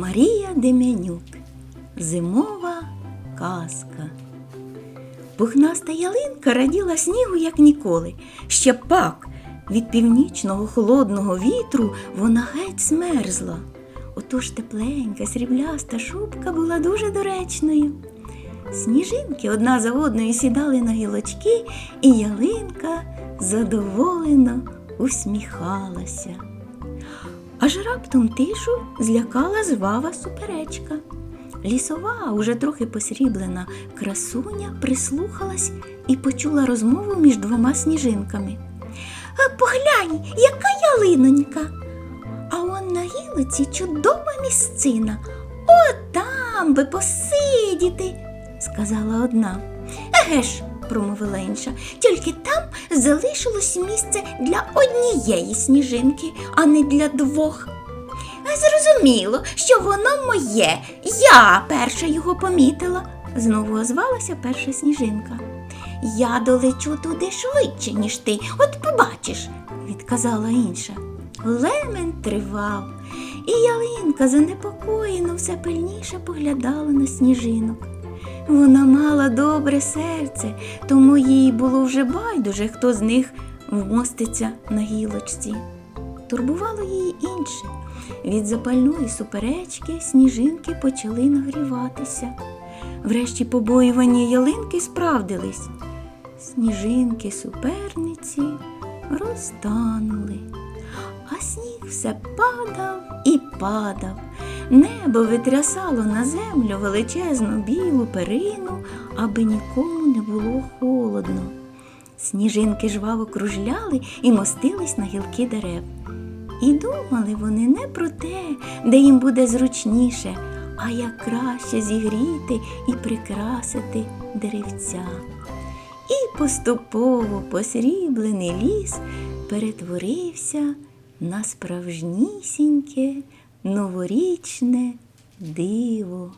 Марія Дем'янюк. Зимова казка. Пухнаста ялинка раділа снігу, як ніколи. Ще пак від північного холодного вітру вона геть змерзла. Отож тепленька, срібляста шубка була дуже доречною. Сніжинки одна за одною сідали на гілочки, і ялинка задоволено усміхалася. Аж раптом тишу злякала звава суперечка. Лісова, уже трохи посріблена красуня прислухалась і почула розмову між двома сніжинками. Поглянь, яка ялинонька! А он на гілиці чудова місцина. О, там би посидіти, сказала одна. Еге ж, промовила інша, тільки там залишилось місце для однієї сніжинки, а не для двох. Зрозуміло, що воно моє. Я перша його помітила, знову озвалася перша сніжинка. Я долечу туди швидше, ніж ти, от побачиш, відказала інша. Лемент тривав, і ялинка занепокоєно все пильніше поглядала на сніжинок. Вона мала добре серце, тому їй було вже байдуже, хто з них вмоститься на гілочці. Турбувало її інше. Від запальної суперечки сніжинки почали нагріватися. Врешті побоювання ялинки справдились. Сніжинки суперниці розтанули, а сніг все падав і падав. Небо витрясало на землю величезну білу перину, аби нікому не було холодно. Сніжинки жваво кружляли і мостились на гілки дерев. І думали вони не про те, де їм буде зручніше, а як краще зігріти і прикрасити деревця. І поступово посріблений ліс перетворився на справжнісіньке новорічне диво.